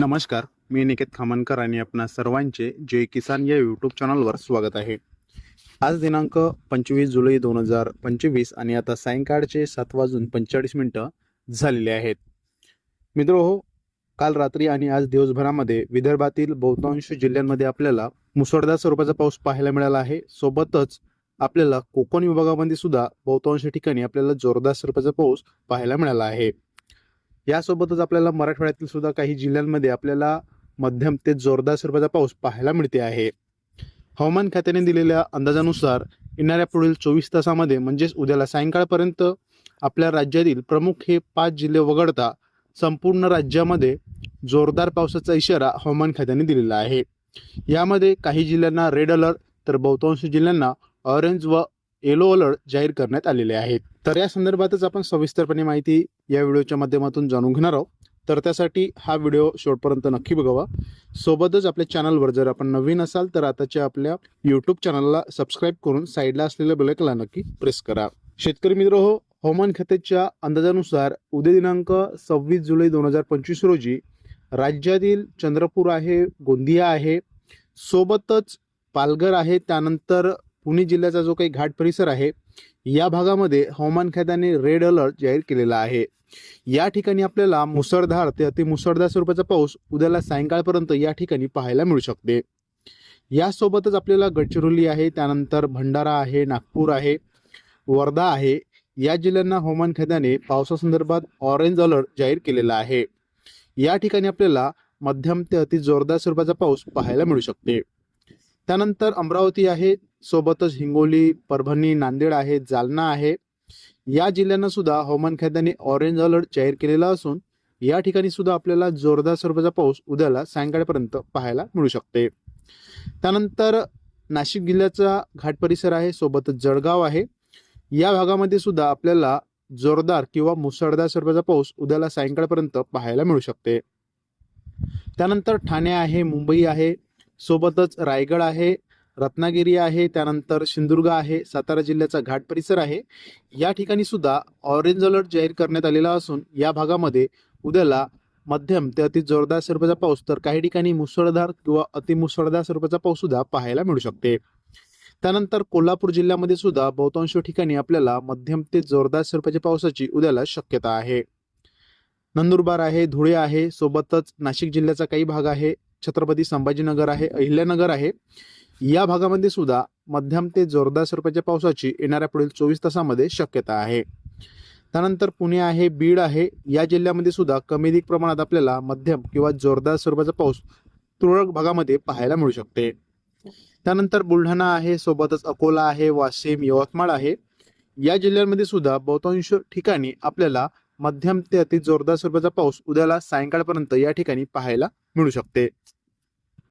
नमस्कार मी निकेत खामनकर आणि आपणा सर्वांचे जय किसान या यूट्यूब चॅनलवर स्वागत आहे. आज दिनांक पंचवीस जुलै दोन हजार पंचवीस आणि आता सायंकाळचे सात वाजून पंचेचाळीस मिनटं झालेले आहेत. मित्र हो काल रात्री आणि आज दिवसभरामध्ये विदर्भातील बहुतांश जिल्ह्यांमध्ये आपल्याला मुसळधार स्वरूपाचा पाऊस पाहायला मिळाला आहे. सोबतच आपल्याला कोकण विभागामध्ये सुद्धा बहुतांश ठिकाणी आपल्याला जोरदार स्वरूपाचा पाऊस पाहायला मिळाला आहे. यासोबतच आपल्याला मराठवाड्यातील सुद्धा काही जिल्ह्यांमध्ये आपल्याला मध्यम ते जोरदार स्वरूपाचा पाऊस पाहायला मिळते आहे. हवामान खात्याने दिलेल्या अंदाजानुसार येणाऱ्या पुढील चोवीस तासामध्ये म्हणजेच उद्याला सायंकाळपर्यंत आपल्या राज्यातील प्रमुख हे पाच जिल्हे वगळता संपूर्ण राज्यामध्ये जोरदार पावसाचा इशारा हवामान खात्याने दिलेला आहे. यामध्ये काही जिल्ह्यांना रेड अलर्ट तर बहुतांश जिल्ह्यांना ऑरेंज व येलो अलर्ट जाहीर करण्यात आलेले आहेत. तर या संदर्भातच आपण सविस्तरपणे माहिती या व्हिडिओच्या माध्यमातून जाणून घेणार आहोत. तर त्यासाठी हा व्हिडिओ शेवटपर्यंत नक्की बघावा. सोबतच आपल्या चॅनलवर जर आपण नवीन असाल तर आताच्या आपल्या यूट्यूब चॅनलला सबस्क्राईब करून साईडला असलेल्या बेलकला नक्की प्रेस करा. शेतकरी मित्र हो हवामान खात्याच्या अंदाजानुसार उद्या दिनांक सव्वीस जुलै दोन हजार पंचवीस रोजी राज्यातील चंद्रपूर आहे गोंदिया आहे सोबतच पालघर आहे त्यानंतर पुणे जिल्ह्याचा जो काही घाट परिसर आहे या भागामध्ये हवामान खात्याने रेड अलर्ट जाहीर केलेला आहे. या ठिकाणी आपल्याला मुसळधार ते अतिमुसळधार स्वरूपाचा पाऊस उद्याला सायंकाळपर्यंत या ठिकाणी पाहायला मिळू शकते. यासोबतच आपल्याला गडचिरोली आहे त्यानंतर भंडारा आहे नागपूर आहे वर्धा आहे. या जिल्ह्यांना हवामान खात्याने पावसासंदर्भात ऑरेंज अलर्ट जाहीर केलेला आहे. या ठिकाणी आपल्याला मध्यम ते अति जोरदार स्वरूपाचा पाऊस पाहायला मिळू शकते. त्यानंतर अमरावती आहे सोबतच हिंगोली परभणी नांदेड आहे जालना आहे. या जिल्ह्यांना सुद्धा हवामान खात्याने ऑरेंज अलर्ट जाहीर केलेला असून या ठिकाणी सुद्धा आपल्याला जोरदार स्वरूपाचा पाऊस उद्याला सायंकाळपर्यंत पाहायला मिळू शकते. त्यानंतर नाशिक जिल्ह्याचा घाट परिसर आहे सोबतच जळगाव आहे. या भागामध्ये सुद्धा आपल्याला जोरदार किंवा मुसळधार स्वरूपाचा पाऊस उद्याला सायंकाळपर्यंत पाहायला मिळू शकते. त्यानंतर ठाणे आहे मुंबई आहे सोबतच रायगड आहे रत्नागिरी आहे त्यानंतर सिंधुदुर्ग आहे सातारा जिल्ह्याचा घाट परिसर आहे. या ठिकाणी सुद्धा ऑरेंज अलर्ट जाहीर करण्यात आलेला असून या भागामध्ये उद्याला मध्यम ते अति जोरदार स्वरूपाचा पाऊस तर काही ठिकाणी मुसळधार किंवा अतिमुसळधार स्वरूपाचा पाऊस सुद्धा पाहायला मिळू शकते. त्यानंतर कोल्हापूर जिल्ह्यामध्ये सुद्धा बहुतांश ठिकाणी आपल्याला मध्यम ते जोरदार स्वरूपाच्या पावसाची उद्याला शक्यता आहे. नंदुरबार आहे धुळे आहे सोबतच नाशिक जिल्ह्याचा काही भाग आहे. छत्रपती संभाजीनगर आहे अहिल्यानगर आहे. या भागामध्ये सुद्धा मध्यम ते जोरदार स्वरूपाच्या पावसाची येणाऱ्या पुढील चोवीस तासामध्ये शक्यता आहे. त्यानंतर पुणे आहे बीड आहे. या जिल्ह्यामध्ये सुद्धा कमी अधिक प्रमाणात आपल्याला मध्यम किंवा जोरदार स्वरूपाचा पाऊस तुरळक भागामध्ये पाहायला मिळू शकते. त्यानंतर बुलढाणा आहे सोबतच अकोला आहे वाशिम यवतमाळ आहे. या जिल्ह्यांमध्ये सुद्धा बहुतांश ठिकाणी आपल्याला मध्यम ते अति जोरदार स्वरूपाचा पाऊस उद्याला सायंकाळपर्यंत या ठिकाणी पाहायला मिळू शकते.